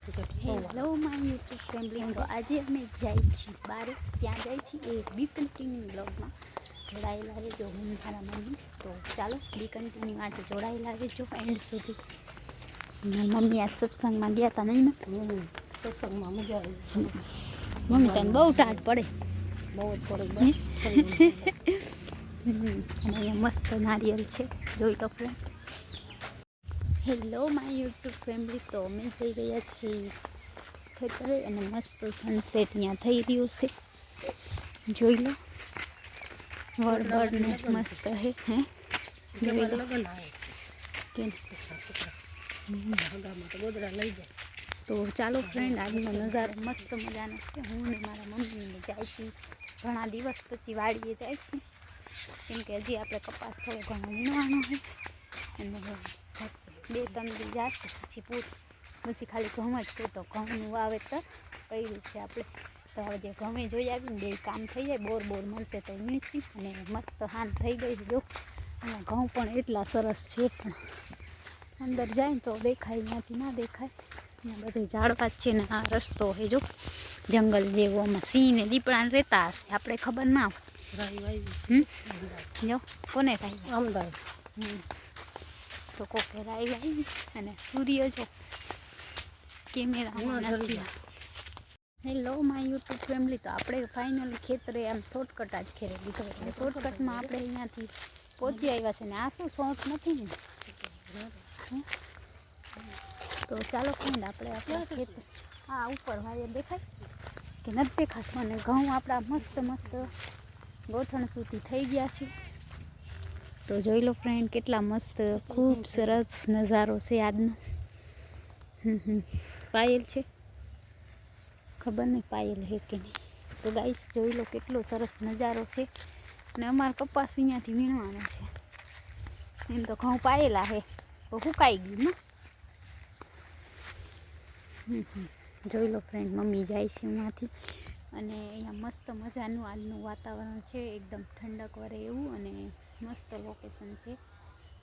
Hello my YouTube family તો આજે અમે જાય છીએ બારે. ત્યાં જાય છીએ એ બી કન્ટિન્યુ બ્લોગમાં જોડાયેલા રહેજો હું મારા મમ્મી. તો ચાલો બી કન્ટિન્યુ આજે જોડાયેલા રહેજો એન્ડ સુધી. મારી મમ્મી આજ સત્સંગમાં ગયા હતા નહીં ને? સત્સંગમાં મજા આવી. મમ્મી તને બહુ ટાટ પડે. બહુ જ પડે. અને અહીંયા મસ્ત નારિયેલ છે. જોઈ તો friend hello my YouTube family તો અમે જઈ રહ્યા છીએ ખેતરે અને મસ્ત સનસેટ અહીંયા થઈ રહ્યું છે. જોઈ લો. વળવળ ને મસ્ત હે હે? જોઈ લો. લગ્ન આવે કે હગામાં તો ચાલો ફ્રેન્ડ આજનો નજારો મસ્ત મજાનો છે. હું ને મારા મમ્મીને જાય છીએ. ઘણા દિવસ પછી વાડીએ જાય છે. કેમ કે હજી આપણે કપાસ થોડો ઘણો વીણવાનો હોય અને બે ત્રણ દી જશે પછી પૂછ પછી ખાલી ઘઉં જ છે તો ઘઉંનું વાવેતર કર્યું છે આપણે. તો હવે જે ઘઉં જોઈ આવીને બે કામ થઈ જાય બોર બોર મળશે તો વીણસી અને મસ્ત હાન થઈ ગઈ જો. અને ઘઉં પણ એટલા સરસ છે પણ અંદર જાય ને તો દેખાય ત્યાંથી ના દેખાય. ને બધે ઝાડવા છે ને આ રસ્તો હે જો. જંગલ જેવો આમાં સિંહ ને દીપડા રહેતા હશે આપણે ખબર ના હોય? જો કોને થાય? અમદાવાદ. તો કોકે રાઈ આવી અને સૂર્ય જો કેમેરામાં હા, નથી હેલો માય યુટ્યુબ ફેમિલી તો આપણે ફાઇનલી ખેતરે આમ શોર્ટકટ જ ખેરે લીધો એટલે શોર્ટકટમાં આપણે અહીંયાથી પહોંચી આવ્યા છે ને આ શું શોર્ટ નથી ને? તો ચાલો ફ્રેન્ડ આપણે આપણા ખેતર હા ઉપર વાયર દેખાય? કે નથી દેખાતું? અને ઘઉં આપણા મસ્ત મસ્ત ગોઠણ સુધી થઈ ગયા છે. તો જોઈ લો ફ્રેન્ડ કેટલા મસ્ત, ખૂબ સરસ નજારો છે આજનો. પાયલ છે? ખબર નહીં પાયલ હે કે નહીં. તો ગાઈસ જોઈ લો કેટલો સરસ નજારો છે. અને અમારે કપાસ અહીંયાથી વીણવાનો છે. એમ તો ઘઉં પાયેલા હે. તો સુકાઈ ગયું ને. જોઈ લો ફ્રેન્ડ મમ્મી જાય છે અહીંયાથી. અને અહીંયા મસ્ત મજાનું આજનું વાતાવરણ છે. એકદમ ઠંડક વરે એવું અને મસ્ત લોકેશન છે.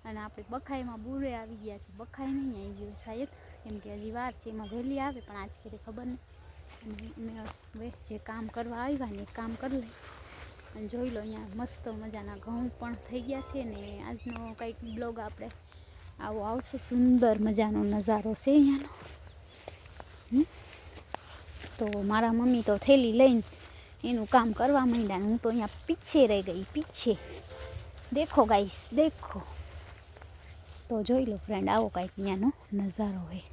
અને આપણે બખાઈમાં બુરે આવી ગયા છે બખાઈ નહીં આવી ગયું શાયદ. કેમ કે હજી વાર છે. એમાં વહેલી આવે, પણ આજ ખેરે ખબર નહીં અને જે કામ કરવા આવ્યા ને એ કામ કરી લઈ. અને જોઈ લો અહીંયા મસ્ત મજાના ઘઉં પણ થઈ ગયા છે ને આજનો કંઈક બ્લોગ આપણે આવો આવશે. સુંદર મજાનો નજારો છે અહીંયાનો? તો મારા મમ્મી તો થેલી લઈને એનું કામ કરવા માંડ્યા હું તો અહીંયા પીછે રહી ગઈ, પીછે. દેખો ગાઈસ દેખો. તો જોઈ લો ફ્રેન્ડ આવો કાંઈક ત્યાંનો નજારો હોય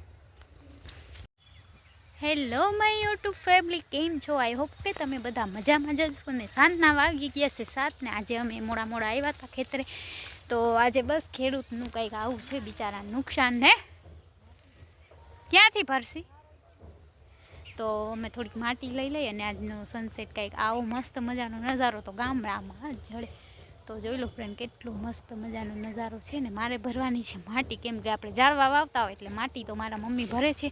હેલો માય યુટ્યુબ ફેમિલી કેમ છો? આઈ હોપ કે તમે બધા મજામાં જ છો ને સાંજના વાગી ગયા છે સાત ને આજે અમે મોડા મોડા આવ્યા હતા ખેતરે. તો આજે બસ ખેડૂતનું કંઈક આવું છે બિચારા નુકસાન ને ક્યાંથી ભરશી? તો અમે થોડીક માટી લઈ લઈ અને આજનો સનસેટ કંઈક આવો મસ્ત મજાનો નજારો તો ગામડામાં જ જડે તો જોઈ લો ફ્રેન્ડ કેટલો મસ્ત મજાનો નજારો છે ને. મારે ભરવાની છે માટી, કેમ કે આપણે ઝાડવા વાવતા હોય એટલે માટી તો મારા મમ્મી ભરે છે.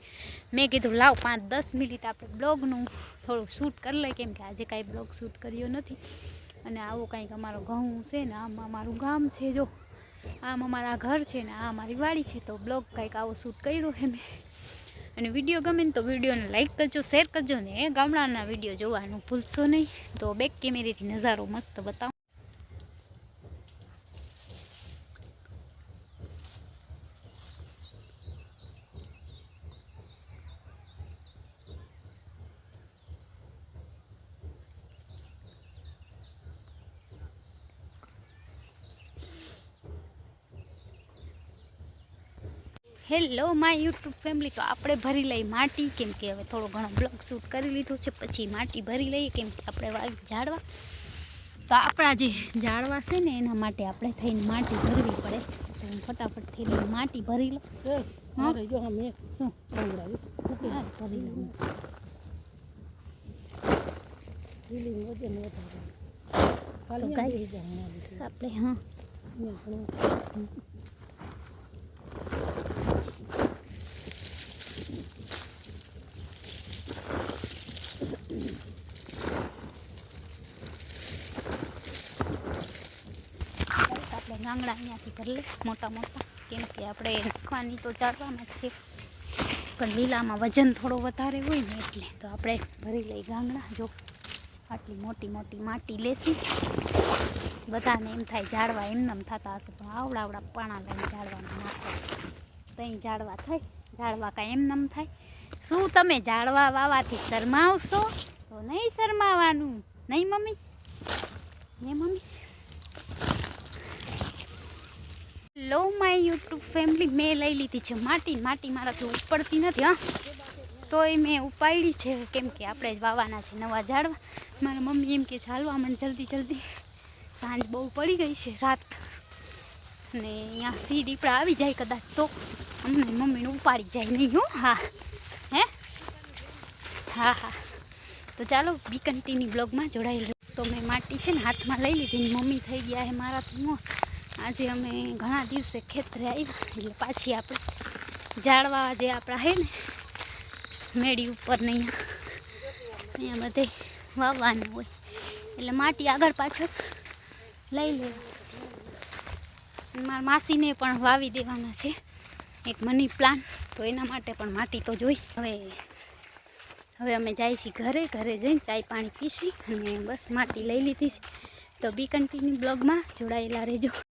મેં કીધું, લાવ પાંચ દસ મિનિટ આપણે બ્લોગનું થોડું શૂટ કરી લઈએ. કેમ કે આજે કાંઈ બ્લોગ શૂટ કર્યો નથી. અને આવો કંઈક અમારો ઘઉં છે ને, આમ અમારું ગામ છે જો. આમ અમારા ઘર છે ને, આ અમારી વાડી છે. તો બ્લોગ કંઈક આવો શૂટ કર્યો છે મેં. અને વીડિયો ગમે ને તો વિડીયોને લાઈક કરજો શેર કરજો ને. ગામડાના વીડિયો જોવાનું ભૂલશો નહીં. તો બેક કેમેરેથી નજારો મસ્ત બતાવો. હેલો માય યુટ્યુબ ફેમિલી તો આપણે ભરી લઈ માટી કેમ કે હવે થોડો ઘણો બ્લોગ શૂટ કરી લીધો છે પછી માટી ભરી લઈએ કેમ કે આપણે વાવી ઝાડવા. તો આપણા જે ઝાડવા છે ને એના માટે આપણે થઈને માટી ભરવી પડે. તો હું ફટાફટ થઈને માટી ભરી લઉં. ભરી લઉં. આપણે હા. ગાંગડા અહીંયાથી ભરી લે, મોટા મોટા. કેમ કે આપણે નાખવાની તો ચાલવાના જ છે. પણ લીલામાં વજન થોડો વધારે હોય ને એટલે તો આપણે ભરી લઈ ગાંગડા જો આટલી મોટી મોટી માટી લેશી, બધાને એમ થાય ઝાડવા એમનેમ થતા હશે, પણ આવડા પાણા લઈને ઝાડવામાં નાખવા તઈ ઝાડવા થાય ઝાડવા કાંઈ એમનેમ થાય. શું તમે ઝાડવા વાવાથી શરમાવશો? તો નહીં શરમાવાનું. નહીં મમ્મી? ને મમ્મી? લો માય યુટ્યુબ ફેમિલી મેં લઈ લીધી છે માટી. માટી મારાથી ઉપડતી નથી, હા. તોય મેં ઉપાડી છે, કેમ કે આપણે જ વાવાના છે નવા ઝાડવા. મારા મમ્મી એમ કે ચાલવા મને જલ્દી જલ્દી. સાંજ બહુ પડી ગઈ છે, રાત. ને અહીંયા સી દીપડા આવી જાય કદાચ તો. અમને મમ્મીને ઉપાડી જાય નહીં, હો. હા. હે? હા હા. તો ચાલો, બી કન્ટીની બ્લોગમાં જોડાઈ તો મેં માટી છે ને હાથમાં લઈ લીધી મમ્મી થઈ ગયા છે મારાથી મોં આજે અમે ઘણા દિવસે ખેતરે આવ્યા એટલે પાછી આપણે ઝાડવા જે આપણા હે ને, મેળી ઉપર ને અહીંયા અહીંયા બધે વાવવાનું હોય. એટલે માટી આગળ પાછળ લઈ લેવા. મારા માસીને પણ વાવી દેવાના છે એક મની પ્લાન, તો એના માટે પણ માટી તો જોઈ. હવે હવે અમે જાય છીએ ઘરે ઘરે જઈને ચાય પાણી પીશી અને બસ માટી લઈ લીધી છે. તો બી કન્ટિન્યુ બ્લોગમાં જોડાયેલા રહેજો.